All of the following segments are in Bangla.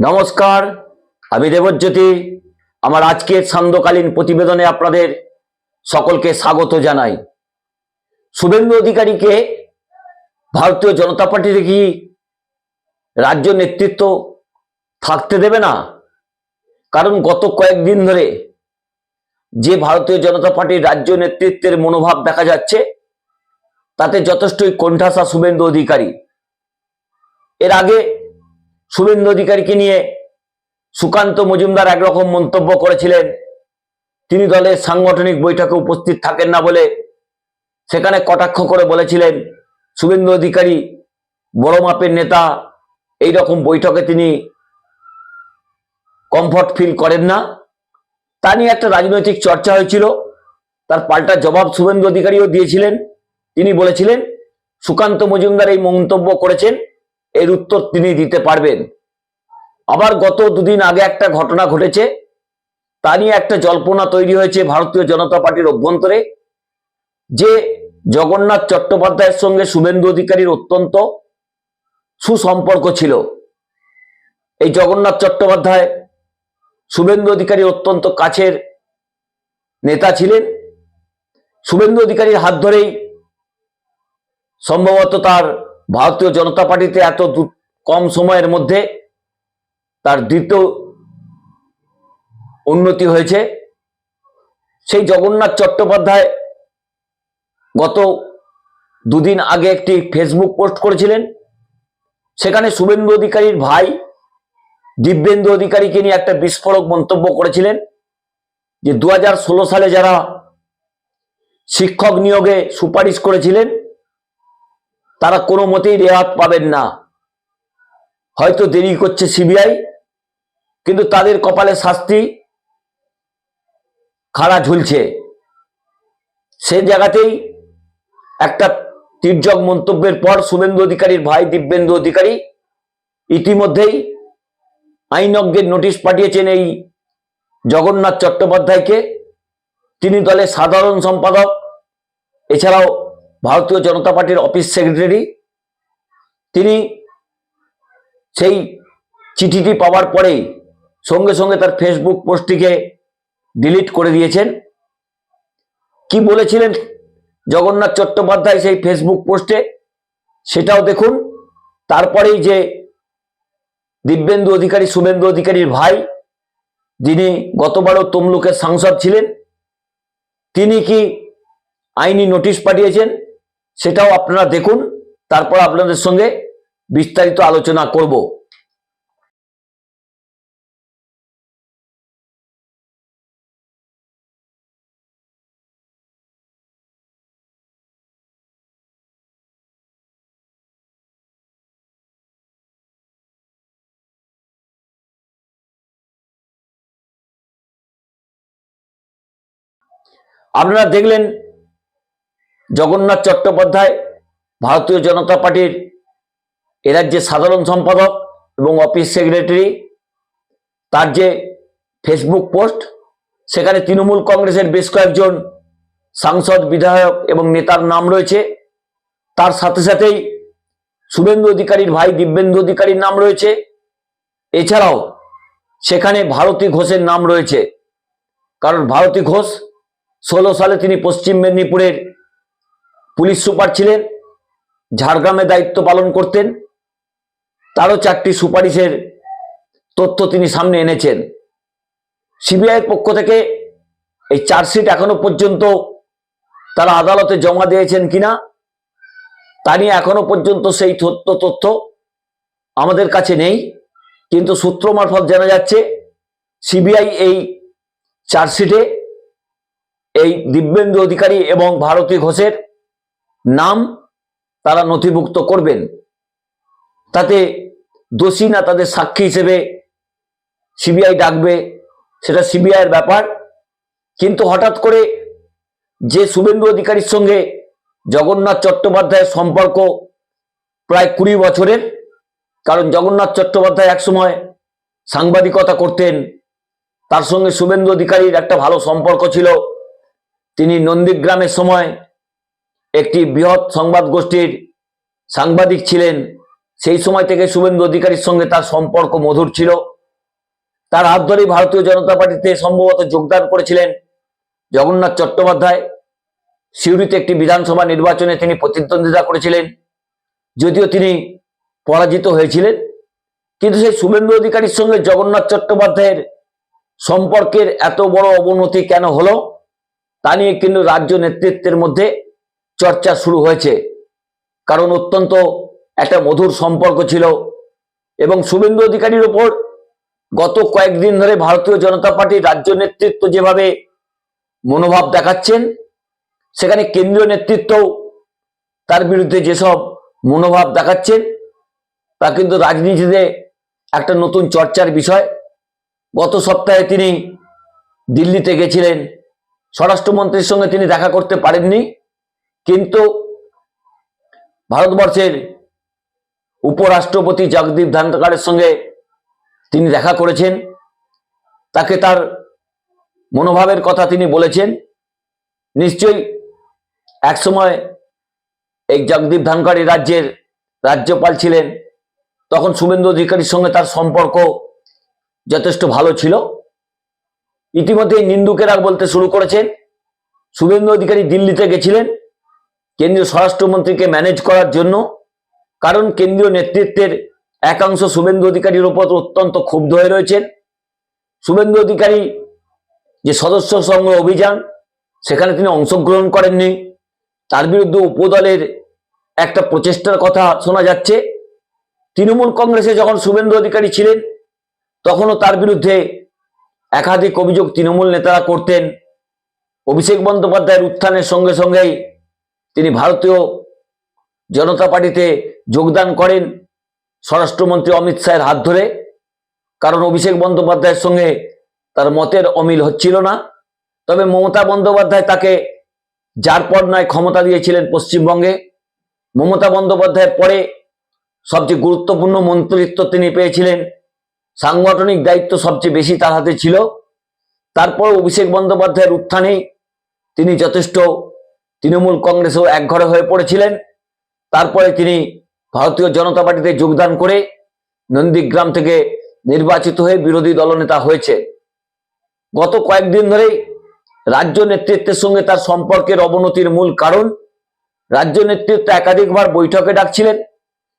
নমস্কার, আমি দেবজ্যোতি। আমার আজকের সান্ধ্যকালীন প্রতিবেদনে আপনাদের সকলকে স্বাগত জানাই। শুভেন্দু অধিকারীকে ভারতীয় জনতা পার্টির কি রাজ্য নেতৃত্ব থাকতে দেবে না? কারণ গত কয়েকদিন ধরে যে ভারতীয় জনতা পার্টির রাজ্য নেতৃত্বের মনোভাব দেখা যাচ্ছে, তাতে যথেষ্টই কোণঠাসা শুভেন্দু অধিকারী। এর আগে শুভেন্দু অধিকারীকে নিয়ে সুকান্ত মজুমদার একরকম মন্তব্য করেছিলেন। তিনি দলের সাংগঠনিক বৈঠকে উপস্থিত থাকেন না বলে সেখানে কটাক্ষ করে বলেছিলেন, শুভেন্দু অধিকারী বড় মাপের নেতা, এই রকম বৈঠকে তিনি কমফর্ট ফিল করেন না। তা নিয়ে একটা রাজনৈতিক চর্চা হয়েছিল। তার পাল্টা জবাব শুভেন্দু অধিকারীও দিয়েছিলেন। তিনি বলেছিলেন, সুকান্ত মজুমদার এই মন্তব্য করেছেন এর উত্তর তিনি দিতে পারবেন। আবার গত দুদিন আগে একটা ঘটনা ঘটেছে। তা নিয়ে একটা জল্পনা তৈরি হয়েছে ভারতীয় জনতা পার্টির অভ্যন্তরে, যে জগন্নাথ চট্টোপাধ্যায়ের সঙ্গে শুভেন্দু অধিকারীর অত্যন্ত সুসম্পর্ক ছিল। এই জগন্নাথ চট্টোপাধ্যায় শুভেন্দু অধিকারীর অত্যন্ত কাছের নেতা ছিলেন। শুভেন্দু অধিকারীর হাত ধরেই সম্ভবত তার ভারতীয় জনতা পার্টিতে এত কম সময়ের মধ্যে তার দ্বিতীয় উন্নতি হয়েছে। সেই জগন্নাথ চট্টোপাধ্যায় গত দুদিন আগে একটি ফেসবুক পোস্ট করেছিলেন। সেখানে শুভেন্দু অধিকারীর ভাই দিব্যেন্দু অধিকারীকে নিয়ে একটা বিস্ফোরক মন্তব্য করেছিলেন যে দু হাজার ষোলো সালে যারা শিক্ষক নিয়োগে সুপারিশ করেছিলেন তারা কোনো মতেই রেহাত পাবেন না। হয়তো দেরি করছে সিবিআই, কিন্তু তাদের কপালে শাস্তি খাড়া ঝুলছে। সে জায়গাতেই একটা তির্যক মন্তব্যের পর শুভেন্দু অধিকারীর ভাই দিব্যেন্দু অধিকারী ইতিমধ্যেই আইনজ্ঞের নোটিশ পাঠিয়েছেন এই জগন্নাথ চট্টোপাধ্যায়কে। তিনি দলের সাধারণ সম্পাদক, এছাড়াও ভারতীয় জনতা পার্টির অফিস সেক্রেটারি, তিনি সেই চিঠিটি পাওয়ার পরেই সঙ্গে সঙ্গে তার ফেসবুক পোস্টটিকে ডিলিট করে দিয়েছেন। কি বলেছিলেন জগন্নাথ চট্টোপাধ্যায় সেই ফেসবুক পোস্টে, সেটাও দেখুন। তারপরেই যে দিব্যেন্দু অধিকারী, শুভেন্দু অধিকারীর ভাই, যিনি গতবারও তমলুকের সাংসদ ছিলেন, তিনি কি আইনি নোটিশ পাঠিয়েছেন? সেটাও আপনারা দেখুন তারপর আপনাদের সঙ্গে বিস্তারিত আলোচনা করব। আপনারা দেখলেন জগন্নাথ চট্টোপাধ্যায়, ভারতীয় জনতা পার্টির এ রাজ্যের সাধারণ সম্পাদক এবং অফিস সেক্রেটারি, তার যে ফেসবুক পোস্ট, সেখানে তৃণমূল কংগ্রেসের বেশ কয়েকজন সাংসদ, বিধায়ক এবং নেতার নাম রয়েছে। তার সাথে সাথেই শুভেন্দু অধিকারীর ভাই দিব্যেন্দু অধিকারীর নাম রয়েছে। এছাড়াও সেখানে ভারতী ঘোষের নাম রয়েছে। কারণ ভারতী ঘোষ ষোলো সালে তিনি পশ্চিম মেদিনীপুরের পুলিশ সুপার ছিলেন, ঝাড়গ্রামে দায়িত্ব পালন করতেন, তারও চারটি সুপারিশের তথ্য তিনি সামনে এনেছেন। সিবিআইয়ের পক্ষ থেকে এই চার্জশিট এখনও পর্যন্ত তারা আদালতে জমা দিয়েছেন কিনা, তা নিয়ে এখনও পর্যন্ত সেই তথ্য তথ্য আমাদের কাছে নেই, কিন্তু সূত্র মারফত জানা যাচ্ছে সিবিআই এই চার্জশিটে এই দিব্যেন্দু অধিকারী এবং ভারতী ঘোষের নাম তারা নথিভুক্ত করবেন। তাতে দোষী না তাদের সাক্ষী হিসেবে সিবিআই ডাকবে, সেটা সিবিআইয়ের ব্যাপার। কিন্তু হঠাৎ করে যে শুভেন্দু অধিকারীর সঙ্গে জগন্নাথ চট্টোপাধ্যায়ের সম্পর্ক প্রায় কুড়ি বছরের, কারণ জগন্নাথ চট্টোপাধ্যায় একসময় সাংবাদিকতা করতেন, তার সঙ্গে শুভেন্দু অধিকারীর একটা ভালো সম্পর্ক ছিল। তিনি নন্দীগ্রামের সময় একটি বৃহৎ সংবাদ গোষ্ঠীর সাংবাদিক ছিলেন। সেই সময় থেকে শুভেন্দু অধিকারীর সঙ্গে তার সম্পর্ক মধুর ছিল। তার হাত ধরেই ভারতীয় জনতা পার্টিতে সম্ভবত যোগদান করেছিলেন জগন্নাথ চট্টোপাধ্যায়। সিউড়িতে একটি বিধানসভা নির্বাচনে তিনি প্রতিদ্বন্দ্বিতা করেছিলেন, যদিও তিনি পরাজিত হয়েছিলেন। কিন্তু সেই শুভেন্দু অধিকারীর সঙ্গে জগন্নাথ চট্টোপাধ্যায়ের সম্পর্কের এত বড় অবনতি কেন হলো, তা নিয়ে কিন্তু রাজ্য নেতৃত্বের মধ্যে চর্চা শুরু হয়েছে। কারণ অত্যন্ত একটা মধুর সম্পর্ক ছিল এবং শুভেন্দু অধিকারীর ওপর গত কয়েকদিন ধরে ভারতীয় জনতা পার্টির রাজ্য নেতৃত্ব যেভাবে মনোভাব দেখাচ্ছেন, সেখানে কেন্দ্রীয় নেতৃত্বও তার বিরুদ্ধে যেসব মনোভাব দেখাচ্ছেন, তা কিন্তু রাজনীতিতে একটা নতুন চর্চার বিষয়। গত সপ্তাহে তিনি দিল্লিতে গেছিলেন। স্বরাষ্ট্রমন্ত্রীর সঙ্গে তিনি দেখা করতে পারেননি। কিন্তু ভারতবর্ষের উপরাষ্ট্রপতি জগদীপ ধানকারের সঙ্গে তিনি দেখা করেছেন। তাকে তার মনোভাবের কথা তিনি বলেছেন। নিশ্চয়ই একসময় এই জগদীপ ধানকারী রাজ্যের রাজ্যপাল ছিলেন। তখন শুভেন্দু অধিকারীর সঙ্গে তার সম্পর্ক যথেষ্ট ভালো ছিল। ইতিমধ্যে নিন্দুকেরা বলতে শুরু করেছেন। শুভেন্দু অধিকারী দিল্লিতে গেছিলেন। কেন্দ্রীয় স্বরাষ্ট্রমন্ত্রীকে ম্যানেজ করার জন্য, কারণ কেন্দ্রীয় নেতৃত্বের একাংশ শুভেন্দু অধিকারীর ওপর অত্যন্ত ক্ষুব্ধ হয়ে রয়েছেন। শুভেন্দু অধিকারী যে সদস্য সংগ্রহ অভিযান, সেখানে তিনি অংশগ্রহণ করেননি। তার বিরুদ্ধে উপদলের একটা প্রচেষ্টার কথা শোনা যাচ্ছে। তৃণমূল কংগ্রেসে যখন শুভেন্দু অধিকারী ছিলেন, তখনও তার বিরুদ্ধে একাধিক অভিযোগ তৃণমূল নেতারা করতেন। অভিষেক বন্দ্যোপাধ্যায়ের উত্থানের সঙ্গে সঙ্গেই তিনি ভারতীয় জনতা পার্টিতে যোগদান করেন স্বরাষ্ট্রমন্ত্রী অমিত শাহের হাত ধরে। কারণ অভিষেক বন্দ্যোপাধ্যায়ের সঙ্গে তার মতের অমিল হচ্ছিল না। তবে মমতা বন্দ্যোপাধ্যায় তাকে যার পর নয় ক্ষমতা দিয়েছিলেন পশ্চিমবঙ্গে। মমতা বন্দ্যোপাধ্যায়ের পরে সবচেয়ে গুরুত্বপূর্ণ মন্ত্রিত্ব তিনি পেয়েছিলেন। সাংগঠনিক দায়িত্ব সবচেয়ে বেশি তার হাতে ছিল। তারপর অভিষেক বন্দ্যোপাধ্যায়ের উত্থানে তিনি যথেষ্ট তৃণমূল কংগ্রেসেও একঘরে হয়ে পড়েছিলেন। তারপরে তিনি ভারতীয় জনতা পার্টিতে যোগদান করে নন্দীগ্রাম থেকে নির্বাচিত হয়ে বিরোধী দলনেতা হয়েছে। গত কয়েকদিন ধরেই রাজ্য নেতৃত্বের সঙ্গে তার সম্পর্কের অবনতির মূল কারণ, রাজ্য নেতৃত্ব একাধিকবার বৈঠকে ডাকছিলেন।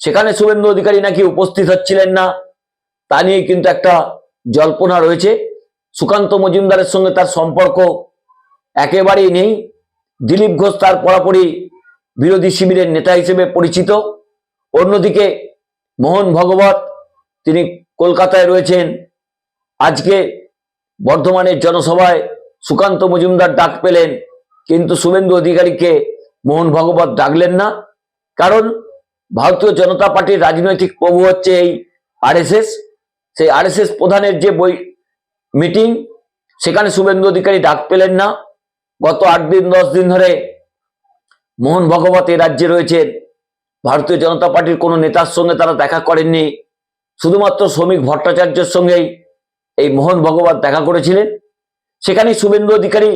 সেখানে শুভেন্দু অধিকারী নাকি উপস্থিত হচ্ছিলেন না, তা নিয়ে কিন্তু একটা জল্পনা রয়েছে। সুকান্ত মজুমদারের সঙ্গে তার সম্পর্ক একেবারেই নেই। দিলীপ ঘোষ তার পরাপরি বিরোধী শিবিরের নেতা হিসেবে পরিচিত। অন্যদিকে মোহন ভগবত, তিনি কলকাতায় রয়েছেন। আজকে বর্ধমানের জনসভায় সুকান্ত মজুমদার ডাক পেলেন, কিন্তু শুভেন্দু অধিকারীকে মোহন ভগবত ডাকলেন না। কারণ ভারতীয় জনতা পার্টির রাজনৈতিক প্রভু হচ্ছে এই আরএসএস। সেই আরএসএস প্রধানের যে বই মিটিং, সেখানে শুভেন্দু অধিকারী ডাক পেলেন না। গত আট দিন, দশ দিন ধরে মোহন ভগবত এই রাজ্যে রয়েছেন ভারতীয় জনতা পার্টির কোনো নেতার সঙ্গে তারা দেখা করেননি। শুধুমাত্র শ্রমিক ভট্টাচার্যের সঙ্গেই এই মোহন ভগবত দেখা করেছিলেন। সেখানে শুভেন্দু অধিকারী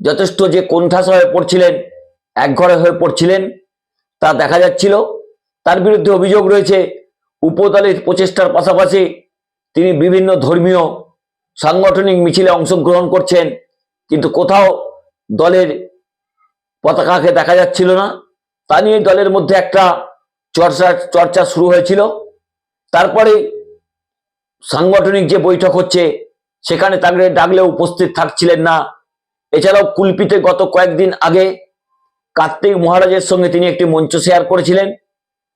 যথেষ্ট যে কোণঠাস হয়ে পড়ছিলেন, একঘরে হয়ে পড়ছিলেন, তা দেখা যাচ্ছিল। তার বিরুদ্ধে অভিযোগ রয়েছে, উপদলের প্রচেষ্টার পাশাপাশি তিনি বিভিন্ন ধর্মীয় সাংগঠনিক মিছিলে অংশগ্রহণ করছেন। কিন্তু কোথাও দলের পতাকাকে দেখা যাচ্ছিল না। তা নিয়ে দলের মধ্যে একটা চর্চা চর্চা শুরু হয়েছিল। তারপরে সাংগঠনিক যে বৈঠক হচ্ছে, সেখানে তাকে ডাকলে উপস্থিত থাকছিলেন না। এছাড়াও কুলপিতে গত কয়েকদিন আগে কার্তিক মহারাজের সঙ্গে তিনি একটি মঞ্চ শেয়ার করেছিলেন,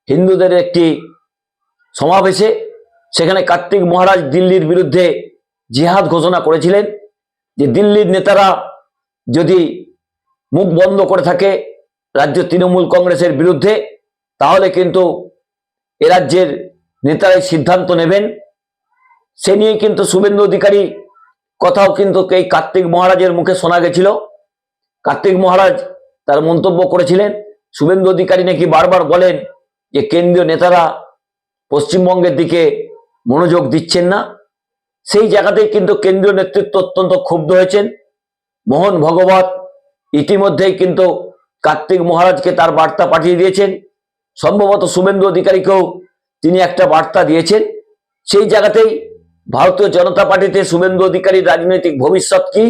হিন্দুদের একটি সমাবেশে। সেখানে কার্তিক মহারাজ দিল্লির বিরুদ্ধে জিহাদ ঘোষণা করেছিলেন যে দিল্লির নেতারা যদি মুখ বন্ধ করে থাকে রাজ্য তৃণমূল কংগ্রেসের বিরুদ্ধে, তাহলে কিন্তু এ রাজ্যের নেতারাই সিদ্ধান্ত নেবেন। সে নিয়ে কিন্তু শুভেন্দু অধিকারী কথাও কিন্তু এই কার্তিক মহারাজের মুখে শোনা গেছিল। কার্তিক মহারাজ তার মন্তব্য করেছিলেন। শুভেন্দু অধিকারী নাকি বারবার বলেন যে কেন্দ্রীয় নেতারা পশ্চিমবঙ্গের দিকে মনোযোগ দিচ্ছেন না। সেই জায়গাতেই কিন্তু কেন্দ্রীয় নেতৃত্ব অত্যন্ত ক্ষুব্ধ হয়েছেন। মোহন ভগবত ইতিমধ্যেই কিন্তু কার্তিক মহারাজকে তার বার্তা পাঠিয়ে দিয়েছেন। সম্ভবত শুভেন্দু অধিকারীকেও তিনি একটা বার্তা দিয়েছেন। সেই জায়গাতেই ভারতীয় জনতা পার্টিতে শুভেন্দু অধিকারীর রাজনৈতিক ভবিষ্যৎ কি,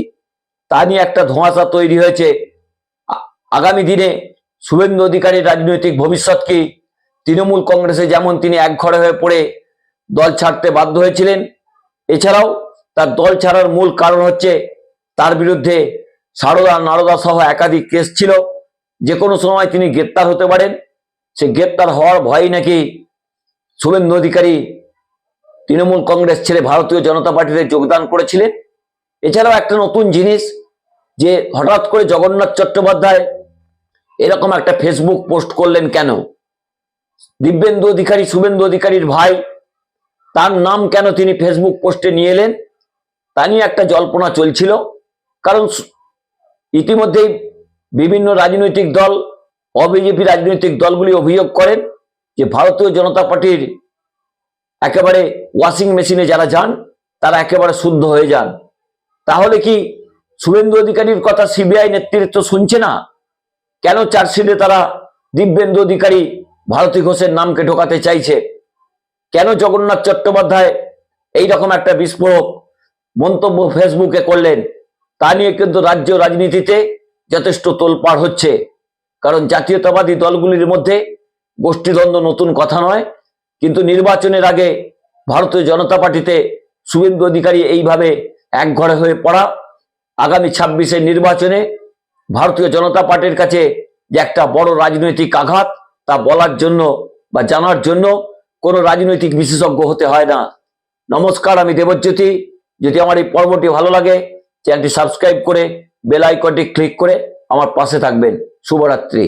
তা নিয়ে একটা ধোঁয়াশা তৈরি হয়েছে। আগামী দিনে শুভেন্দু অধিকারীর রাজনৈতিক ভবিষ্যৎ কি, তৃণমূল কংগ্রেসে যেমন তিনি একঘরে হয়ে পড়ে দল ছাড়তে বাধ্য হয়েছিলেন, এছাড়াও তার দল ছাড়ার মূল কারণ হচ্ছে তার বিরুদ্ধে সারদা নারদা সহ একাধিক কেস ছিল। যে কোনো সময় তিনি গ্রেপ্তার হতে পারেন। সে গ্রেপ্তার হওয়ার ভয়ই নাকি শুভেন্দু অধিকারী তৃণমূল কংগ্রেস ছেড়ে ভারতীয় জনতা পার্টিতে যোগদান করেছিলেন। এছাড়াও একটা নতুন জিনিস যে হঠাৎ করে জগন্নাথ চট্টোপাধ্যায় এরকম একটা ফেসবুক পোস্ট করলেন কেন? দিব্যেন্দু অধিকারী, শুভেন্দু অধিকারীর ভাই, তার নাম কেন তিনি ফেসবুক পোস্টে নিয়ে এলেন? তা নিয়ে একটা জল্পনা চলছিল। কারণ ইতিমধ্যেই বিভিন্ন রাজনৈতিক দল, অবিজেপি রাজনৈতিক দলগুলি অভিযোগ করেন যে ভারতীয় জনতা পার্টির একেবারে ওয়াশিং মেশিনে যারা যান, তারা একেবারে শুদ্ধ হয়ে যান। তাহলে কি শুভেন্দু অধিকারীর কথা সিবিআই নেতৃত্ব শুনছে না? কেন চার্জশিটে তারা দিব্যেন্দু অধিকারী ভারতী ঘোষের নামকে ঢোকাতে চাইছে? কেন জগন্নাথ চট্টোপাধ্যায় এইরকম একটা বিস্ফোরক মন্তব্য ফেসবুকে করলেন? তা নিয়ে কিন্তু রাজ্য রাজনীতিতে যথেষ্ট তোলপাড় হচ্ছে। কারণ জাতীয়তাবাদী দলগুলির মধ্যে গোষ্ঠীদ্বন্দ্ব নতুন কথা নয়, কিন্তু নির্বাচনের আগে ভারতীয় জনতা পার্টিতে শুভেন্দু অধিকারী এইভাবে একঘরে হয়ে পড়া, আগামী ছাব্বিশের নির্বাচনে ভারতীয় জনতা পার্টির কাছে যে একটা বড় রাজনৈতিক আঘাত, তা বলার জন্য বা জানার জন্য কোনো রাজনৈতিক বিশেষজ্ঞ হতে হয় না। নমস্কার, আমি দেবজ্যোতি। যদি আমার এই পর্বটি ভালো লাগে চ্যানেলটি সাবস্ক্রাইব করে বেল আইকনটি ক্লিক করে আমার পাশে থাকবেন। শুভরাত্রি।